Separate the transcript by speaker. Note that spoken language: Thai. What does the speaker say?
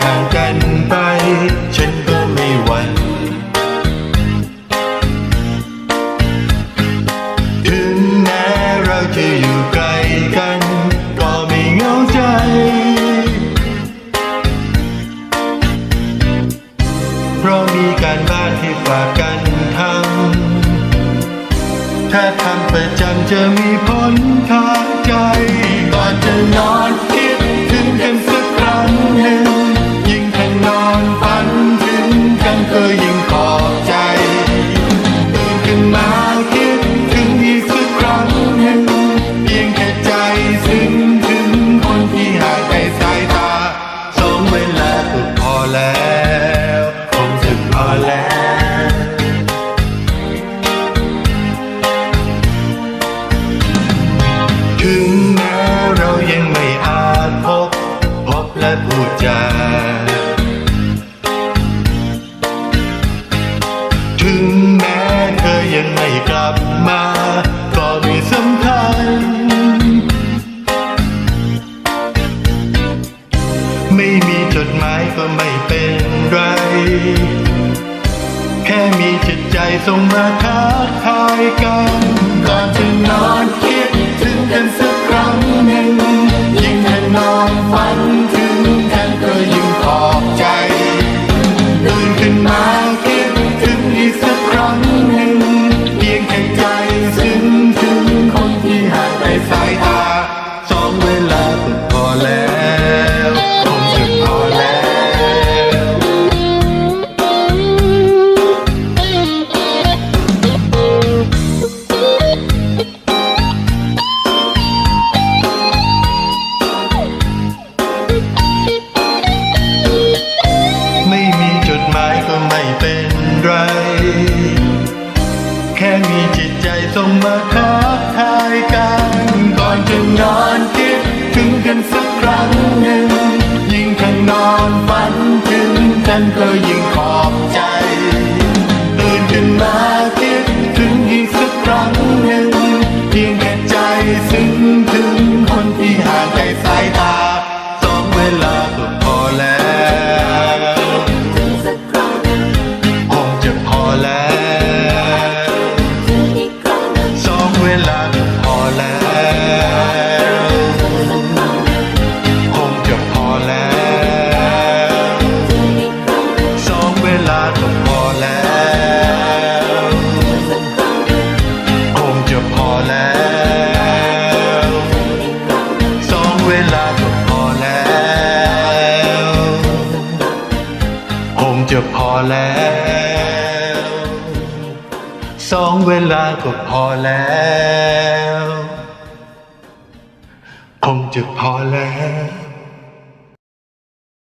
Speaker 1: ห่างกันไป ฉันก็ไม่หวั่นถึงแม้เราจะอยู่ไกลกัน ก็ไม่เหงาใจ เพราะมีการบ้านที่ฝากกันทำถ้าทำประจำจะมีผลทางใจ ดจา ถึงแม้เธอยังไม่กลับมา ก็ไม่สำคัญ ไม่มีจดหมายก็ไม่เป็นไร แค่มีจิตใจส่งมาทักทายกัน ก่อนจะนอนคิดถึงกันสักครั้งหนึ่งยิ่ง ตใจงมาทักทายกันก่อนจะนอนคิดถึงกันสักครั้งหนึ่ง ยิ่งถ้านอนฝันถึงกันก็ยิ่งขอบใจ งจะพอแล้ว สองเวลาก็พอแล้ว คงจะพอแล้ว